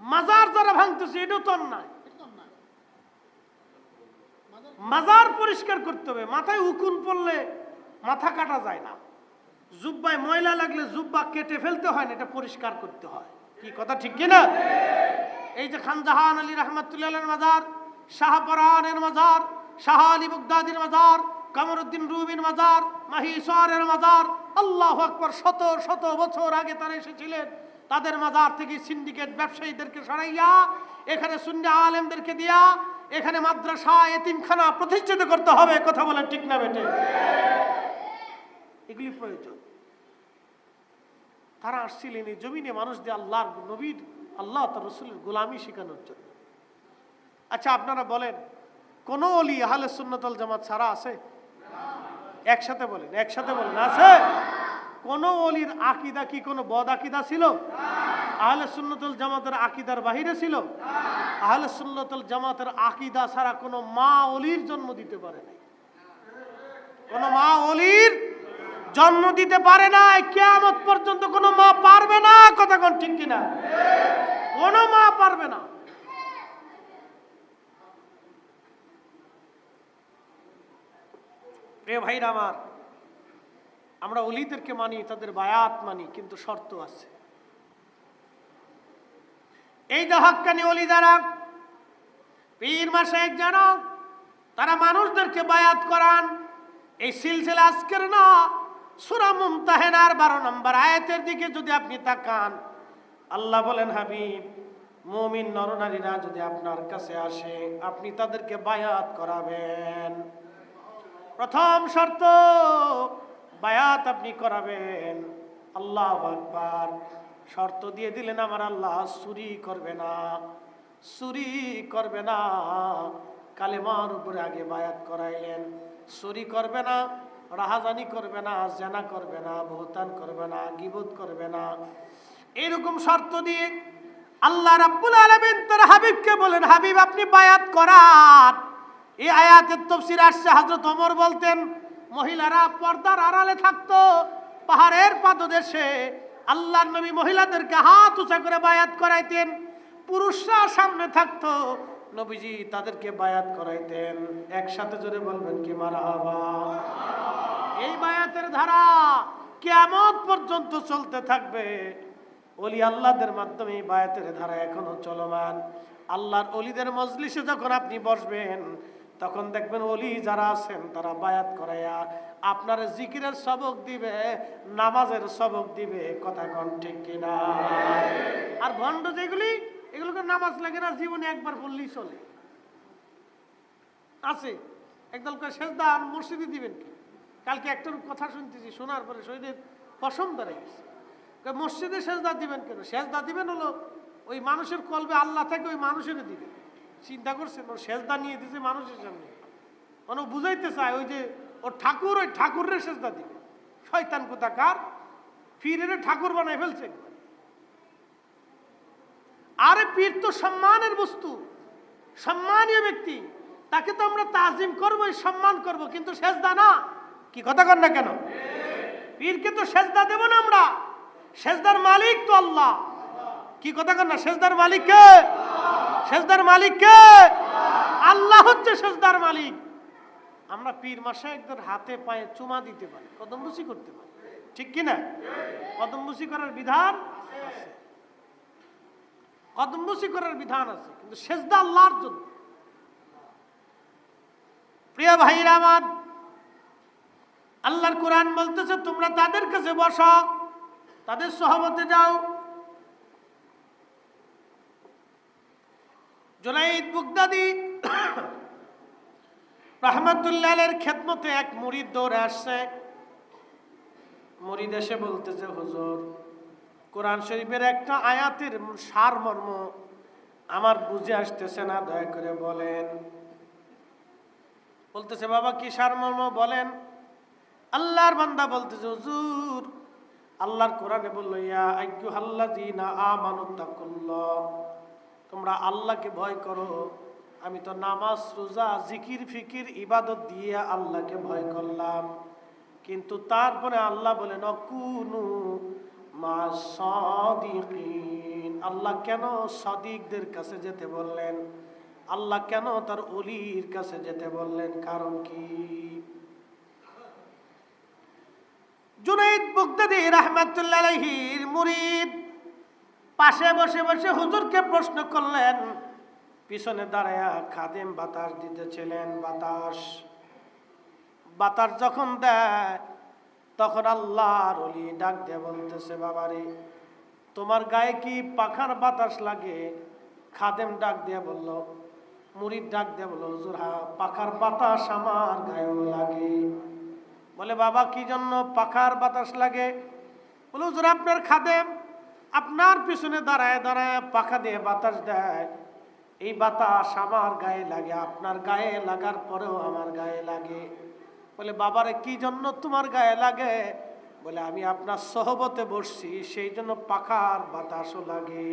মাজার যারা ভাঙতেছে, এটাও তো অন্যায়। মাজার পরিষ্কার করতে হবে, মাথায় উকুন পড়লে মাথা কাটা যায় না। জুব্বায় ময়লা লাগলে জুব্বা কেটে ফেলতে হয় না, এটা পরিষ্কার করতে হয়। কি কথা, ঠিক কিনা? এই যে খান জাহান আলী রহমতুল্লাহ মাজার শাহপরানের মাজার, শাহ আলী বুগদাদির মাজার, কামরুদ্দিন রুবিন মাজার মাহিসরের মাজার, আল্লাহ আকবর, শত শত বছর আগে তারা এসেছিলেন। তাদের মাজার থেকে সিন্ডিকেট ব্যবসায়ীদেরকে সরাইয়া, এখানে শূন্য আলেমদেরকে দিয়া, এখানে মাদ্রাসা, এতিমখানা প্রতিষ্ঠিত করতে হবে, কথা বলেন ঠিক না বেটে এগুলি প্রয়োজন। তারা আসছিলেন এই জমিনে মানুষদের আল্লাহর নবীর, আল্লাহ তার রসুলের গোলামি শেখানোর জন্য। আচ্ছা আপনারা বলেন, কোন অলি আহলে সুন্নতল জামাত ছাড়া আছে? একসাথে বলেন একসাথে বলেন, আছে? কোন অলির আকিদা কি কোনো বদ আকিদা ছিল? আহলে সুন্নতুল জামাতের আকিদার বাহিরে ছিল? আহলে সুন্নতুল জামাতের আকিদা ছাড়া কোনো মা অলির জন্ম দিতে পারে নাই। কোন মা অলির জন্ম দিতে পারে না কেয়ামত পর্যন্ত কোনো মা পারবে না, কথা কোন ঠিক কিনা? কোনো মা পারবে না। প্রিয় ভাইরা আমার আমরা অলিদেরকে মানি, তাদের বায়াত মানি, কিন্তু শর্ত আছে। এই যে অলি যারা পীর মাসে যারা তারা মানুষদেরকে বায়াত করান, এই সিলসিলা আজকের না, সুরা মুমতাহেনার বারো নম্বর আয়াতের দিকে যদি আপনি তাকান, আল্লাহ বলেন, হাবিব, মুমিন নরনারীরা যদি আপনার কাছে আসে, আপনি তাদেরকে বায়াত করাবেন। প্রথম শর্ত বায়াত আপনি করাবেন। আল্লাহ আকবার। শর্ত দিয়ে দিলেন আমার আল্লাহ, চুরি করবে না, চুরি করবে না। কালেমার উপরে আগে বায়াত করাইলেন। চুরি করবে না, রাহাজানি করবে না, জেনা করবে না ভৌতান করবে না গিবোধ করবে না। এরকম শর্ত দিয়ে আল্লাহ রাব্বুল আলামিন তার হাবিবকে বলেন, হাবিব, আপনি বায়াত করান। এই আয়াতের তফসির আসছে হযরত অমর বলতেন মহিলারা পর্দার আড়ালে থাকতো, পাহাড়ের পাদদেশে। আল্লাহর নবী মহিলাদেরকে হাত উঁচা করে বায়াত করাইতেন, পুরুষরা সামনে থাকতো, নবীজি তাদেরকে বায়াত করাইতেন। একসাথে জোরে বলবেন, কি মারহাবা? এই বায়াতের ধারা কেমন পর্যন্ত চলতে থাকবে। অলি আল্লাহদের মাধ্যমে বায়াতের ধারা এখনও চলমান। আল্লাহর অলিদের মজলিসে যখন আপনি বসবেন তখন দেখবেন অলি যারা আছেন, তারা বায়াত করাইয়া আপনার জিকিরের সবক দিবে, নামাজের সবক দিবে, কথা কন ঠিক কিনা? আর ভণ্ড যেগুলি, এগুলোকে নামাজ লাগে না, জীবনে একবার বললেই চলে। আছে। একদল করে সেজদা আর মসজিদে দিবেন কালকে একটার কথা শুনতেছি, শোনার পরে শরীরের পশম ধরে গেছে। মসজিদে সেজদা দিবেন কেন? সেজদা দিবেন হলো, ওই মানুষের কলবে আল্লাহ থেকে ওই মানুষের দিবেন। চিন্তা করছেন, ওর সেজদা নিয়ে দিছে মানুষের সামনে। মানে বুঝাইতে চায়, ওই যে ওর ঠাকুর, ওই ঠাকুরের সেজদা দিবে। শয়তান কোথাকার? ফিরের ঠাকুর বানায় ফেলছে আরে পীর তো সম্মানের বস্তু, সম্মানীয় ব্যক্তি। তাকে তো আমরা তাজিম করব সম্মান করব, কিন্তু সেজদা না। কি কথা কর না কেন? পীরকে তো সেজদা দেব না আমরা। সেজদার মালিক তো আল্লাহ। কি কথা কর না? সেজদার মালিক কে? সেজদার মালিক কে? আল্লাহ হচ্ছে সেজদার মালিক। আমরা পীর মাসায়কদের হাতে পায়ে চুমা দিতে পারি, কদমবুসি করতে পারি। ঠিক কি না? কদমবুসি করার বিধান কদমবুসি করার বিধান আছে, কিন্তু সেজদা আল্লাহর জন্য। প্রিয় ভাইরা আমার, আল্লাহর কোরআন বলতেছে, তোমরা তাদের কাছে বসো, তাদের সহমতে যাও। জুনাইদ বুগদাদি রহমতুল্লাহের খেদমতে এক মুরিদ দৌড়ে আসছে। মুরিদ এসে বলতেছে, হুজুর, কোরআন শরীফের একটা আয়াতের সার মর্ম আমার বুঝে আসতেছে না, দয়া করে বলেন। বলতেছে, বাবা, কি সারমর্ম? বলেন। আল্লাহর বান্দা বলতেছে, হুজুর, আল্লাহর কোরআনে বলল, ইয়া আইয়ুহাল্লাযীনা আমানু তাকুল্লাহ। তোমরা আল্লাহকে ভয় করো। আমি তো নামাজ, রোজা, জিকির, ফিকির, ইবাদত দিয়ে আল্লাহকে ভয় করলাম। কিন্তু তারপরে আল্লাহ বলেন, অকুনু মা সাদিকিন। আল্লাহ কেন সাদিকদের কাছে যেতে বললেন? আল্লাহ কেন তার অলির কাছে যেতে বললেন? কারণ কি? জুনাইদ বুগদাদি রহমাতুল্লাহ আলাইহির মুরিদ পাশে বসে বসে হুজুরকে প্রশ্ন করলেন, পিছনে দাঁড়ায়া খাদেম বাতাস দিতেছিলেন, বাতাস। বাতাস যখন দেয়, তখন আল্লাহর অলি ডাক দিয়ে বলতেছে, বাবারে, তোমার গায়ে কি পাখার বাতাস লাগে? খাদেম ডাক দিয়ে বলল, মুড়ির ডাক দিয়ে বলল, হুজুর হা পাখার বাতাস আমার গায়েও লাগে। বলে, বাবা, কি জন্য পাখার বাতাস লাগে? বলে, হুজুর, আপনার খাদেম আপনার পিছনে দাঁড়ায় দাঁড়ায় পাখা দিয়ে বাতাস দেয়। এই বাতাস আমার গায়ে লাগে, আপনার গায়ে লাগার পরেও আমার গায়ে লাগে। বলে, বাবারে, কি জন্য তোমার গায়ে লাগে? বলে, আমি আপনার সহবতে বসছি, সেই জন্য পাখার বাতাসও লাগে।